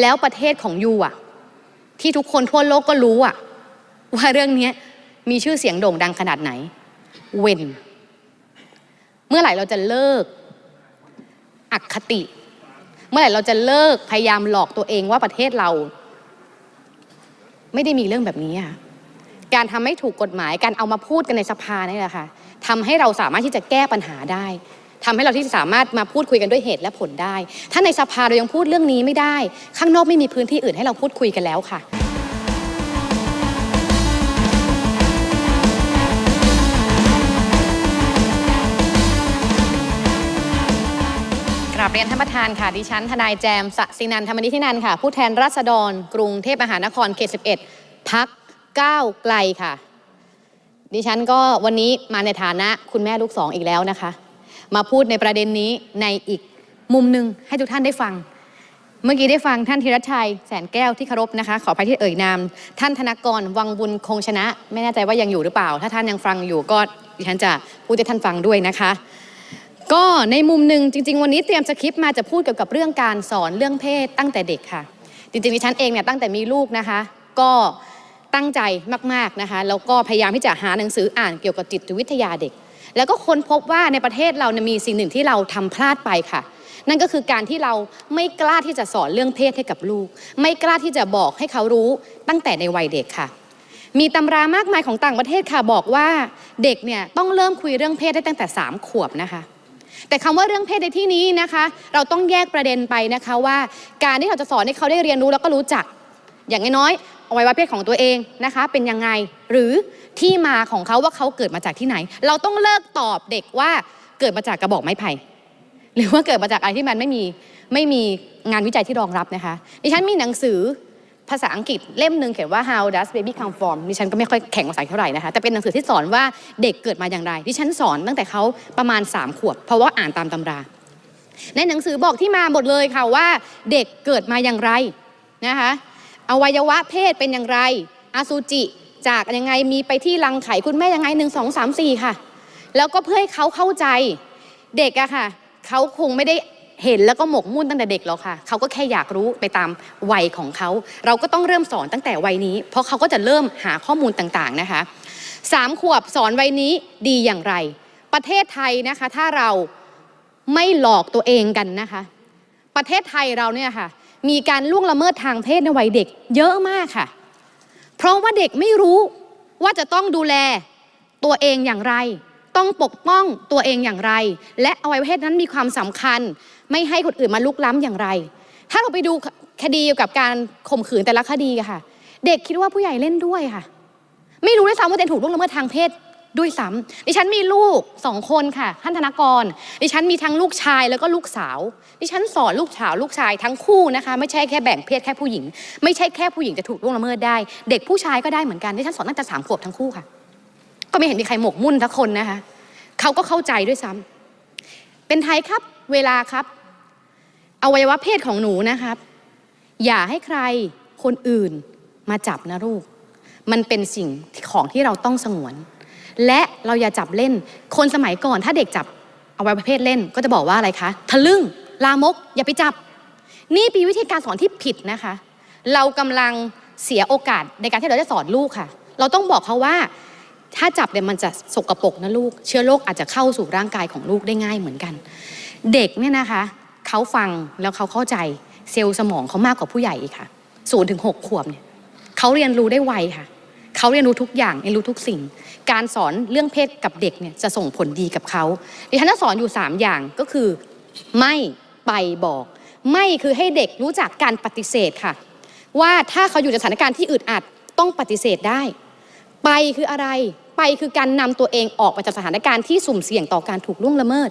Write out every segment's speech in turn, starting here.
แล้วประเทศของยูอะ ที่ทุกคนทั่วโลกก็รู้อะ ว่าเรื่องนี้มีชื่อเสียงโด่งดังขนาดไหน เวนเมื่อไหร่เราจะเลิกอคติ เมื่อไหร่เราจะเลิกพยายามหลอกตัวเองว่าประเทศเรา ไม่ได้มีเรื่องแบบนี้อะการทำให้ถูกกฎหมายการเอามาพูดกันในสภานี่แหละค่ะทำให้เราสามารถที่จะแก้ปัญหาได้ ทำให้เราที่สามารถมาพูดคุยกันด้วยเหตุและผลได้ ถ้าในสภาเรายังพูดเรื่องนี้ไม่ได้ ข้างนอกไม่มีพื้นที่อื่นให้เราพูดคุยกันแล้วค่ะกราบเรียนท่านประธานค่ะ ดิฉัน ทนายแจมสศินันธรรมนิธินันค่ะ ผู้แทนราษฎร กรุงเทพมหานครเขต 11 พักก้าวไกลค่ะ ดิฉันก็วันนี้มาในฐานะคุณแม่ลูกสองอีกแล้วนะคะ มาพูดในประเด็นนี้ในอีกมุมหนึ่งให้ทุกท่านได้ฟัง เมื่อกี้ได้ฟังท่านธีรชัย แสนแก้วที่เคารพนะคะ ขออภัยที่เอ่ยนาม ท่านธนกรวังบุญคงชนะ ไม่แน่ใจว่ายังอยู่หรือเปล่า ถ้าท่านยังฟังอยู่ก็ดิฉันจะพูดให้ท่านฟังด้วยนะคะก็ในมุมหนึ่งจริง ๆ วันนี้เตรียมสคริปต์มาจะพูดเกี่ยวกับเรื่องการสอนเรื่องเพศตั้งแต่เด็กค่ะ จริงๆดิฉันเองเนี่ยตั้งแต่มีลูกนะคะ ก็ตั้งใจมากๆนะคะแล้วก็พยายามที่จะหาหนังสืออ่านเกี่ยวกับจิตวิทยาเด็ก แล้วก็ค้นพบว่าในประเทศเราเนี่ยมีสิ่งหนึ่งที่เราทำพลาดไปค่ะ นั่นก็คือการที่เราไม่กล้าที่จะสอนเรื่องเพศให้กับลูก ไม่กล้าที่จะบอกให้เขารู้ตั้งแต่ในวัยเด็กค่ะ มีตำรามากมายของต่างประเทศค่ะบอกว่าเด็กเนี่ยต้องเริ่มคุยเรื่องเพศได้ตั้งแต่ 3 ขวบนะคะแต่คำว่าเรื่องเพศในที่นี้นะคะ เราต้องแยกประเด็นไปนะคะว่า การที่เราจะสอนให้เขาได้เรียนรู้แล้วก็รู้จัก อย่างน้อย อวัยวะเพศของตัวเองนะคะ เป็นยังไงหรือที่มาของเขาว่าเขาเกิดมาจากที่ไหน เราต้องเลิกตอบเด็กว่าเกิดมาจากกระบอกไม้ไผ่หรือว่าเกิดมาจากอะไรที่มันไม่มีไม่มีงานวิจัยที่รองรับนะคะดิฉันมีหนังสือภาษาอังกฤษเล่มหนึ่งเขียนว่า how does baby come from ดิฉันก็ไม่ค่อยแข็งภาษาเท่าไหร่นะคะ แต่เป็นหนังสือที่สอนว่าเด็กเกิดมาอย่างไร ดิฉันสอนตั้งแต่เขาประมาณ 3 ขวบ เพราะว่าอ่านตามตำรา ในหนังสือบอกที่มาหมดเลยค่ะว่าเด็กเกิดมาอย่างไรนะคะ อวัยวะเพศเป็นอย่างไรอสุจิจากยังไงมีไปที่รังไข่คุณแม่ยังไงหนึ่งสองสามสี่ค่ะ แล้วก็เพื่อให้เขาเข้าใจเด็กอะค่ะเขาคงไม่ได้เห็นแล้วก็หมกมุ่นตั้งแต่เด็กหรอกค่ะเขาก็แค่อยากรู้ไปตามวัยของเขา เราก็ต้องเริ่มสอนตั้งแต่วัยนี้ เพราะเขาก็จะเริ่มหาข้อมูลต่างๆนะคะสามขวบสอนวัยนี้ดีอย่างไร ประเทศไทยนะคะ ถ้าเราไม่หลอกตัวเองกันนะคะ ประเทศไทยเราเนี่ยค่ะ มีการล่วงละเมิดทางเพศในวัยเด็กเยอะมากค่ะ เพราะว่าเด็กไม่รู้ว่าจะต้องดูแลตัวเองอย่างไร ต้องปกป้องตัวเองอย่างไร และอวัยวะเพศนั้นมีความสำคัญ ไม่ให้คนอื่นมาลุกล้ำอย่างไร ถ้าเราไปดูคดีเกี่ยวกับการข่มขืนแต่ละคดีค่ะ เด็กคิดว่าผู้ใหญ่เล่นด้วยค่ะ ไม่รู้ด้วยซ้ำว่าตัวเองถูกล่วงละเมิดทางเพศ ด้วยซ้ำดิฉันมีลูกสองคนค่ะท่านธนกร ดิฉันมีทั้งลูกชายแล้วก็ลูกสาว ดิฉันสอนลูกสาวลูกชายทั้งคู่นะคะ ไม่ใช่แค่แบ่งเพศแค่ผู้หญิง ไม่ใช่แค่ผู้หญิงจะถูกล่วงละเมิดได้ เด็กผู้ชายก็ได้เหมือนกัน ดิฉันสอนตั้งแต่สามขวบทั้งคู่ค่ะ ก็ไม่เห็นมีใครหมกมุ่นทักคนนะคะเขาก็เข้าใจด้วยซ้ำเป็นไทยครับเวลาครับอวัยวะเพศของหนูนะครับ อย่าให้ใครคนอื่นมาจับนะลูก มันเป็นสิ่งของที่เราต้องสงวน และเราอย่าจับเล่น คนสมัยก่อนถ้าเด็กจับเอาไวัยวะเพศเล่น ก็จะบอกว่าอะไรคะทะลึ่งลามก อย่าไปจับ นี่เป็นวิธีการสอนที่ผิดนะคะ เรากำลังเสียโอกาสในการที่เราจะสอนลูกค่ะ เราต้องบอกเขาว่า ถ้าจับเนี่ยมันจะสกรปรกนะลูก เชื้อโรคอาจจะเข้าสู่ร่างกายของลูกได้ง่ายเหมือนกัน เด็กเนี่ยนะคะเขาฟังแล้วเขาเข้าใจเซลล์สมองเขามากกว่าผู้ใหญ่อีกค่ะศูนย์ถึงหกขวบเนี่ยเขาเรียนรู้ได้ไวค่ะ เขาเรียนรู้ทุกอย่างเรียนรู้ทุกสิ่ง การสอนเรื่องเพศกับเด็กเนี่ยจะส่งผลดีกับเขาดิฉันจะสอนอยู่ 3 อย่างก็คือ ไม่ไปบอก ไม่คือให้เด็กรู้จักการปฏิเสธค่ะ ว่าถ้าเขาอยู่ในสถานการณ์ที่อึดอัดต้องปฏิเสธได้ ไปคืออะไรไปคือการนำตัวเองออกไปจากสถานการณ์ที่สุ่มเสี่ยงต่อการถูกล่วงละเมิด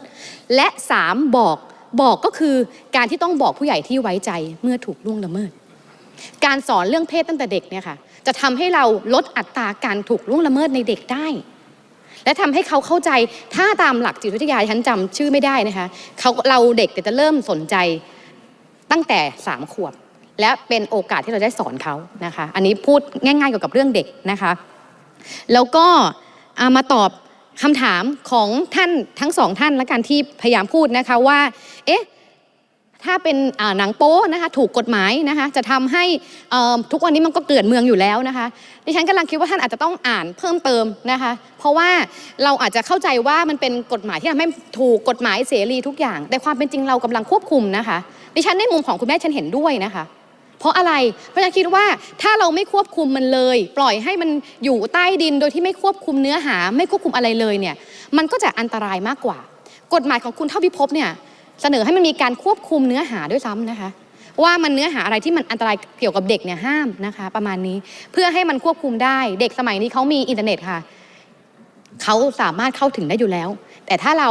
และสามบอกบอกก็คือการที่ต้องบอกผู้ใหญ่ที่ไว้ใจเมื่อถูกล่วงละเมิด การสอนเรื่องเพศตั้งแต่เด็กเนี่ยค่ะ จะทำให้เราลดอัตราการถูกล่วงละเมิดในเด็กได้ และทำให้เขาเข้าใจถ้าตามหลักจิตวิทยาฉันจำชื่อไม่ได้นะคะเขาเราเด็กจะเริ่มสนใจตั้งแต่สามขวบ และเป็นโอกาสที่เราได้สอนเขานะคะ อันนี้พูดง่ายๆเกี่ยวกับเรื่องเด็กนะคะ แล้วก็เอามาตอบคำถามของท่านทั้งสองท่านและการที่พยายามพูดนะคะว่า เอ๊ะ ถ้าเป็นหนังโป๊นะคะถูกกฎหมายนะคะจะทำให้ทุกวันนี้มันก็เกลื่อนเมืองอยู่แล้วนะคะดิฉันกำลังคิดว่าท่านอาจจะต้องอ่านเพิ่มเติมนะคะเพราะว่าเราอาจจะเข้าใจว่ามันเป็นกฎหมายที่ทำให้ถูกกฎหมายเสรีทุกอย่าง แต่ความเป็นจริงเรากำลังควบคุมนะคะดิฉันในมุมของคุณแม่ฉันเห็นด้วยนะคะเพราะอะไร เพราะฉะนันคิดว่าถ้าเราไม่ควบคุมมันเลย ปล่อยให้มันอยู่ใต้ดินโดยที่ไม่ควบคุมเนื้อหา ไม่ควบคุมอะไรเลยเนี่ยมันก็จะอันตรายมากกว่ากฎหมายของคุณเท่าพิภพเนี่ย เสนอให้มันมีการควบคุมเนื้อหาด้วยซ้ำนะคะ ว่ามันเนื้อหาอะไรที่มันอันตรายเกี่ยวกับเด็กเนี่ยห้ามนะคะ ประมาณนี้เพื่อให้มันควบคุมได้เด็กสมัยนี้เขามีอินเทอร์เน็ตค่ะเขาสามารถเข้าถึงได้อยู่แล้ว แต่ถ้าเรา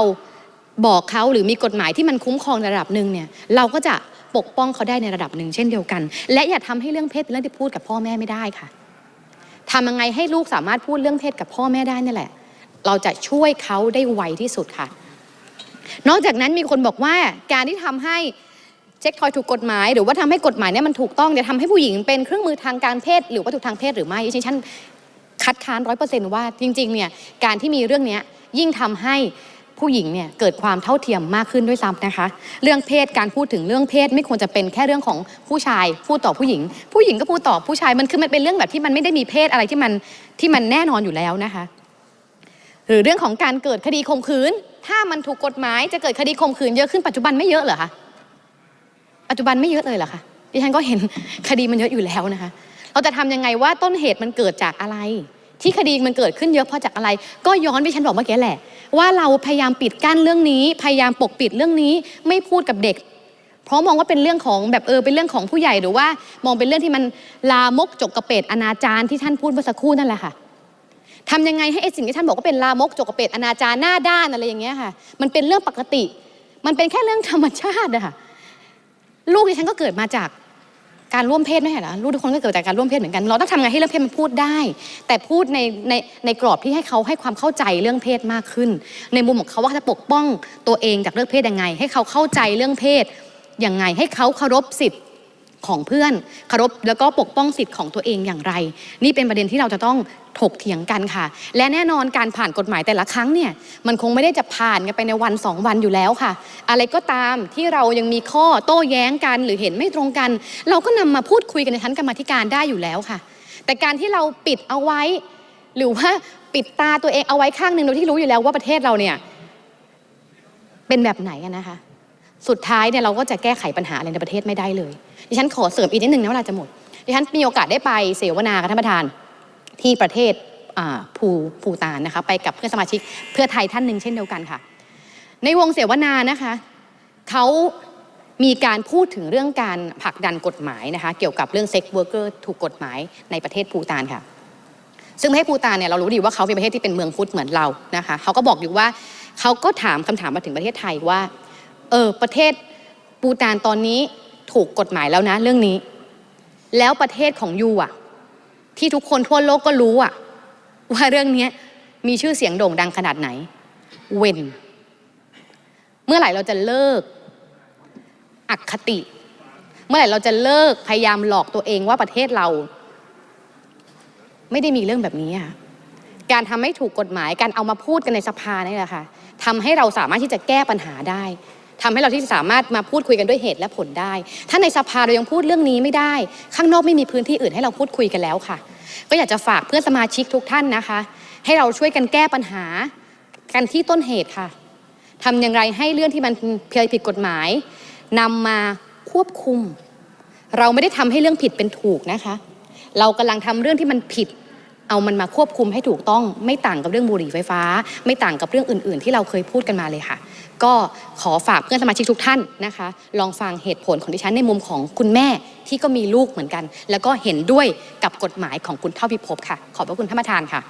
บอกเขาหรือมีกฎหมายที่มันคุ้มครองระดับหนึ่งเนี่ยเราก็จะปกป้องเขาได้ในระดับหนึ่งเช่นเดียวกัน และอย่าทำให้เรื่องเพศเป็นเรื่องที่พูดกับพ่อแม่ไม่ได้ค่ะทำยังไงให้ลูกสามารถพูดเรื่องเพศกับพ่อแม่ได้นี่แหละ เราจะช่วยเขาได้ไวที่สุดค่ะ นอกจากนั้นมีคนบอกว่าการที่ทำให้เช็คทอยถูกกฎหมาย หรือว่าทำให้กฎหมายเนี่ยมันถูกต้องจะทำให้ผู้หญิงเป็นเครื่องมือทางการเพศ หรือวัตถุทางเพศหรือไม่ดิฉันคัดค้านร้อยเปอร์เซนต์ว่าจริงๆเนี่ยการที่มีเรื่องนี้ยิ่งทำให้ผู้หญิงเนี่ยเกิดความเท่าเทียมมากขึ้นด้วยซ้ำนะคะ เรื่องเพศการพูดถึงเรื่องเพศไม่ควรจะเป็นแค่เรื่องของผู้ชายพูดต่อผู้หญิง ผู้หญิงก็พูดต่อผู้ชายมันคือมันเป็นเรื่องแบบที่มันไม่ได้มีเพศอะไรที่มันที่มันแน่นอนอยู่แล้วนะคะ หรือเรื่องของการเกิดคดีข่มขืน ถ้ามันถูกกฎหมายจะเกิดคดีข่มขืนเยอะขึ้นปัจจุบันไม่เยอะเหรอคะปัจจุบันไม่เยอะเลยเหรอคะดิฉันก็เห็นคดีมันเยอะอยู่แล้วนะคะ เราจะทำยังไงว่าต้นเหตุมันเกิดจากอะไร ที่คดีมันเกิดขึ้นเยอะเพราะจากอะไร ก็ย้อนไปฉันบอกเมื่อกี้แหละ ว่าเราพยายามปิดกั้นเรื่องนี้ พยายามปกปิดเรื่องนี้ ไม่พูดกับเด็ก เพราะมองว่าเป็นเรื่องของแบบเออเป็นเรื่องของผู้ใหญ่หรือว่า มองเป็นเรื่องที่มันลามกจกกระเป็ดอนาจารที่ท่านพูดเมื่อสักครู่นั่นแหละค่ะ ทำยังไงให้ไอ้สิ่งที่ท่านบอกว่าเป็นลามกจกเป็ดอนาจารหน้าด้านอะไรอย่างเงี้ยค่ะ มันเป็นเรื่องปกติ มันเป็นแค่เรื่องธรรมชาติอะค่ะลูกดิฉันก็เกิดมาจากการร่วมเพศไม่ใช่เหรอลูกทุกคนก็เกิดจากการร่วมเพศเหมือนกัน เราต้องทำไงให้เรื่องเพศมันพูดได้ แต่พูดในในในกรอบที่ให้เขาให้ความเข้าใจเรื่องเพศมากขึ้น ในมุมของเขาว่าจะปกป้องตัวเองจากเรื่องเพศยังไง ให้เขาเข้าใจเรื่องเพศยังไง ให้เขาเคารพสิทธิ์ ของเพื่อนเคารพแล้วก็ปกป้องสิทธิ์ของตัวเองอย่างไร นี่เป็นประเด็นที่เราจะต้องถกเถียงกันค่ะ และแน่นอนการผ่านกฎหมายแต่ละครั้งเนี่ยมันคงไม่ได้จะผ่านกันไปในวันสองวันอยู่แล้วค่ะ อะไรก็ตามที่เรายังมีข้อโต้แย้งกันหรือเห็นไม่ตรงกัน เราก็นำมาพูดคุยกันในชั้นกรรมธิการได้อยู่แล้วค่ะ แต่การที่เราปิดเอาไว้ หรือว่าปิดตาตัวเองเอาไว้ข้างหนึ่งโดยที่รู้อยู่แล้วว่าประเทศเราเนี่ยเป็นแบบไหนนะคะ สุดท้ายเนี่ยเราก็จะแก้ไขปัญหาอะไรในประเทศไม่ได้เลย ดิฉันขอเสริมอีกนิดนึงนะเวลาจะหมด ดิฉันมีโอกาสได้ไปเสวนากับท่านประธานที่ประเทศภูภูตานนะคะไปกับเพื่อนสมาชิกเพื่อไทยท่านหนึ่งเช่นเดียวกันค่ะ ในวงเสวนานะคะเขามีการพูดถึงเรื่องการผลักดันกฎหมายนะคะเกี่ยวกับเรื่องเซ็กเวิร์กเกอร์ถูกกฎหมายในประเทศภูตานค่ะ ซึ่งประเทศภูตานเนี่ยเรารู้ดีว่าเขาเป็นประเทศที่เป็นเมืองพุทธเหมือนเรานะคะเขาก็บอกอยู่ว่าเขาก็ถามคำถามมาถึงประเทศไทยว่า เออ ประเทศปูตานตอนนี้ถูกกฎหมายแล้วนะ เรื่องนี้ แล้วประเทศของยูอะ ที่ทุกคนทั่วโลกก็รู้อะ ว่าเรื่องนี้มีชื่อเสียงโด่งดังขนาดไหน เวนเมื่อไหร่เราจะเลิกอคติ เมื่อไหร่เราจะเลิกพยายามหลอกตัวเองว่าประเทศเรา ไม่ได้มีเรื่องแบบนี้อะการทำให้ถูกกฎหมายการเอามาพูดกันในสภานี่แหละค่ะทำให้เราสามารถที่จะแก้ปัญหาได้ ทำให้เราที่สามารถมาพูดคุยกันด้วยเหตุและผลได้ ถ้าในสภาเรายังพูดเรื่องนี้ไม่ได้ ข้างนอกไม่มีพื้นที่อื่นให้เราพูดคุยกันแล้วค่ะ ก็อยากจะฝากเพื่อนสมาชิกทุกท่านนะคะ ให้เราช่วยกันแก้ปัญหากันที่ต้นเหตุค่ะทำอย่างไรให้เรื่องที่มันเคยผิดกฎหมายนำมาควบคุม เราไม่ได้ทำให้เรื่องผิดเป็นถูกนะคะ เรากำลังทำเรื่องที่มันผิด เอามันมาควบคุมให้ถูกต้องไม่ต่างกับเรื่องบุหรี่ไฟฟ้า ไม่ต่างกับเรื่องอื่น ๆ ที่เราเคยพูดกันมาเลยค่ะ ก็ขอฝากเพื่อนสมาชิกทุกท่านนะคะ ลองฟังเหตุผลของดิฉันในมุมของคุณแม่ที่ก็มีลูกเหมือนกัน แล้วก็เห็นด้วยกับกฎหมายของคุณเท่าพิภพค่ะ ขอบพระคุณท่านประธานค่ะ